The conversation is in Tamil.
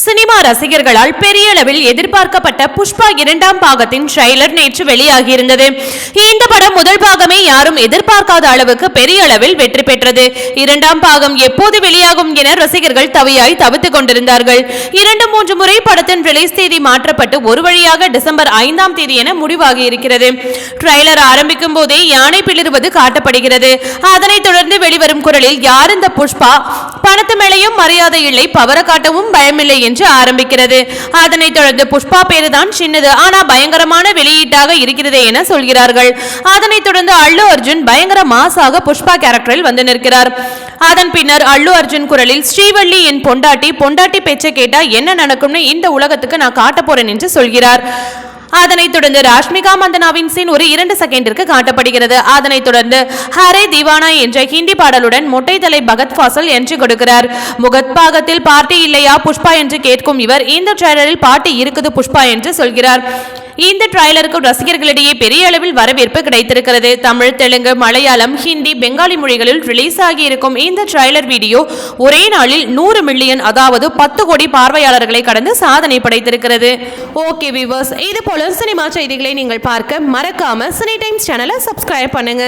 சினிமா ரசிகர்களால் பெரிய அளவில் எதிர்பார்க்கப்பட்ட புஷ்பா இரண்டாம் பாகத்தின் ட்ரெய்லர் நேற்று வெளியாகியிருந்தது. இந்த படம் முதல் பாகமே யாரும் எதிர்பார்க்காத அளவுக்கு பெரிய அளவில் வெற்றி பெற்றது. இரண்டாம் பாகம் எப்போது வெளியாகும் என ரசிகர்கள் தவியாய் தவித்துக் கொண்டிருந்தார்கள். இரண்டு மூன்று முறை படத்தின் ரிலீஸ் தேதி மாற்றப்பட்டு ஒரு வழியாக டிசம்பர் ஐந்தாம் தேதி என முடிவாகி இருக்கிறது ட்ரெய்லர் ஆரம்பிக்கும் போதே யானை பிளிருவது காட்டப்படுகிறது. அதனைத் தொடர்ந்து வெளிவரும் குரலில் யார் இந்த புஷ்பா? பணத்து மேலேயும் மரியாதை இல்லை பவர காட்டவும் பயமில்லை என்று ஆரம்பிக்கிறது. அதனைத் தொடர்ந்து புஷ்பா பேருதான் சின்னது. ஆனா பயங்கரமான வெளியீட்டாக இருக்கிறது என சொல்கிறார்கள். அதனைத் தொடர்ந்து அல்லு அர்ஜுன் பயங்கர மாசாக புஷ்பா கேரக்டரில் வந்து நிற்கிறார். அதன் பின்னர் அல்லு அர்ஜுன் குரலில் ஸ்ரீவள்ளி என் பொண்டாட்டி பொண்டாட்டி பேச்சை கேட்டா என்ன நடக்கும்னு இந்த உலகத்துக்கு நான் காட்ட போறேன் என்று சொல்கிறார். அதனைத் தொடர்ந்து ராஷ்மிகா மந்தனாவின் சீன் ஒரு இரண்டு செகண்டிற்கு காட்டப்படுகிறது. அதனைத் தொடர்ந்து ஹரே திவானா என்ற ஹிந்தி பாடலுடன் மொட்டை தலை பகத் ஃபாசல் என்று கொடுக்கிறார். முகத் பாகத்தில் பாட்டி இல்லையா புஷ்பா என்று கேட்கும் இவர் இந்த ட்ரெய்லரில் பாட்டி இருக்குது புஷ்பா என்று சொல்கிறார். இந்த ட்ரைலருக்கு ரசிகர்களிடையே பெரிய அளவில் வரவேற்பு கிடைத்திருக்கிறது. தமிழ் தெலுங்கு மலையாளம் ஹிந்தி பெங்காலி மொழிகளில் ரிலீஸ் ஆகியிருக்கும் இந்த ட்ரைலர் வீடியோ ஒரே நாளில் நூறு மில்லியன் அதாவது பத்து கோடி பார்வையாளர்களை கடந்து சாதனை படைத்திருக்கிறது. ஓகே விவர்ஸ் இது போல சினிமா செய்திகளை நீங்கள் பார்க்க மறக்காம சினி டைம்ஸ் சேனலை சப்ஸ்கிரைப் பண்ணுங்க.